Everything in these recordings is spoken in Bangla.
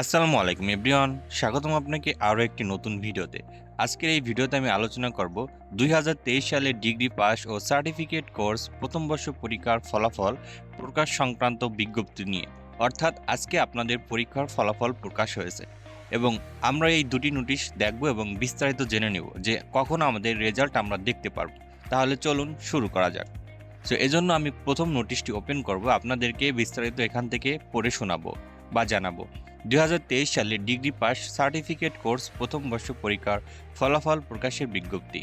আসসালামু আলাইকুম, এভরিওয়ান। স্বাগতম আপনাকে আরও একটি নতুন ভিডিওতে। আজকের এই ভিডিওতে আমি আলোচনা করব দু হাজার তেইশ সালে ডিগ্রি পাস ও সার্টিফিকেট কোর্স প্রথম বর্ষ পরীক্ষার ফলাফল প্রকাশ সংক্রান্ত বিজ্ঞপ্তি নিয়ে। অর্থাৎ আজকে আপনাদের পরীক্ষার ফলাফল প্রকাশ হয়েছে এবং আমরা এই দুটি নোটিশ দেখব এবং বিস্তারিত জেনে নেব যে কখন আমাদের রেজাল্ট আমরা দেখতে পারব। তাহলে চলুন শুরু করা যাক। সো, এজন্য আমি প্রথম নোটিশটি ওপেন করব। আপনাদেরকে বিস্তারিত এখান থেকে পড়ে শোনাবো বা জানাব। দুই হাজার তেইশ সালে ডিগ্রি পাস সার্টিফিকেট কোর্স প্রথম বর্ষ পরীক্ষার ফলাফল প্রকাশের বিজ্ঞপ্তি।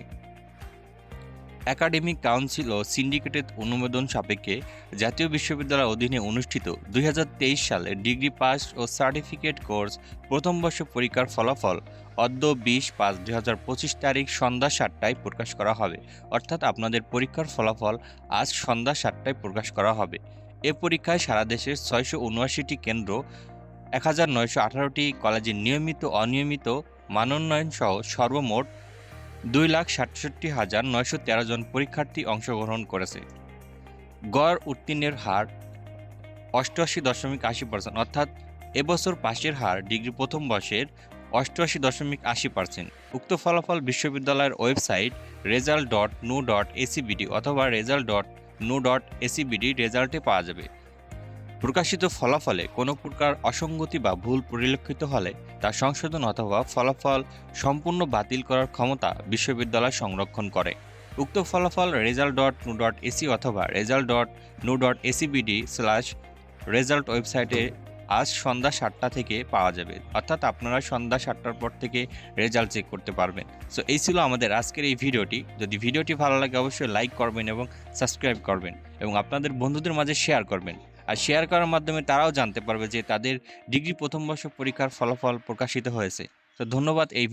একাডেমিক কাউন্সিল ও সিন্ডিকেটের অনুমোদন সাপেক্ষে জাতীয় বিশ্ববিদ্যালয়ের অধীনে অনুষ্ঠিত দুই হাজার তেইশ সালে ডিগ্রি পাস ও সার্টিফিকেট কোর্স প্রথম বর্ষ পরীক্ষার ফলাফল অদ্য বিশ পাঁচ দুই হাজার পঁচিশ তারিখ সন্ধ্যা সাতটায় প্রকাশ করা হবে। অর্থাৎ আপনাদের পরীক্ষার ফলাফল আজ সন্ধ্যা সাতটায় প্রকাশ করা হবে। এ পরীক্ষায় সারা দেশের ছয়শো উনআশিটি কেন্দ্র এক হাজার নয়শো আঠারোটি কলেজের নিয়মিত অনিয়মিত মানোন্নয়ন সহ সর্বমোট দুই লাখ সাতষট্টি হাজার নয়শো তেরো জন পরীক্ষার্থী অংশগ্রহণ করেছে। গড় উত্তীর্ণের হার অষ্টআশি দশমিক আশি পার্সেন্ট অর্থাৎ এবছর পাশের হার ডিগ্রি প্রথম বর্ষের অষ্টআশি দশমিক আশি পার্সেন্ট উক্ত ফলাফল বিশ্ববিদ্যালয়ের website result dot no dot ACBD অথবা result dot no dot ACBD রেজাল্টে পাওয়া যাবে। প্রকাশিত ফলাফলে কোনো প্রকার অসঙ্গতি বা ভুল পরিলক্ষিত হলে তা সংশোধন অথবা ফলাফল সম্পূর্ণ বাতিল করার ক্ষমতা বিশ্ববিদ্যালয় সংরক্ষণ করে। উক্ত ফলাফল result dot no dot AC অথবা result dot no dot ACBD slash result ওয়েবসাইটে আজ সন্ধ্যা সাতটা থেকে পাওয়া যাবে। অর্থাৎ আপনারা সন্ধ্যা সাতটার পর থেকে রেজাল্ট চেক করতে পারবেন। সো এই ছিল আমাদের আজকের এই ভিডিওটি। যদি ভিডিওটি ভালো লাগে, অবশ্যই লাইক করবেন এবং সাবস্ক্রাইব করবেন এবং আপনাদের বন্ধুদের মাঝে শেয়ার করবেন। আর শেয়ার করার মাধ্যমে তারাও জানতে পারবে যে তাদের ডিগ্রি প্রথম বর্ষ পরীক্ষার ফলাফল প্রকাশিত হয়েছে। তো ধন্যবাদ এই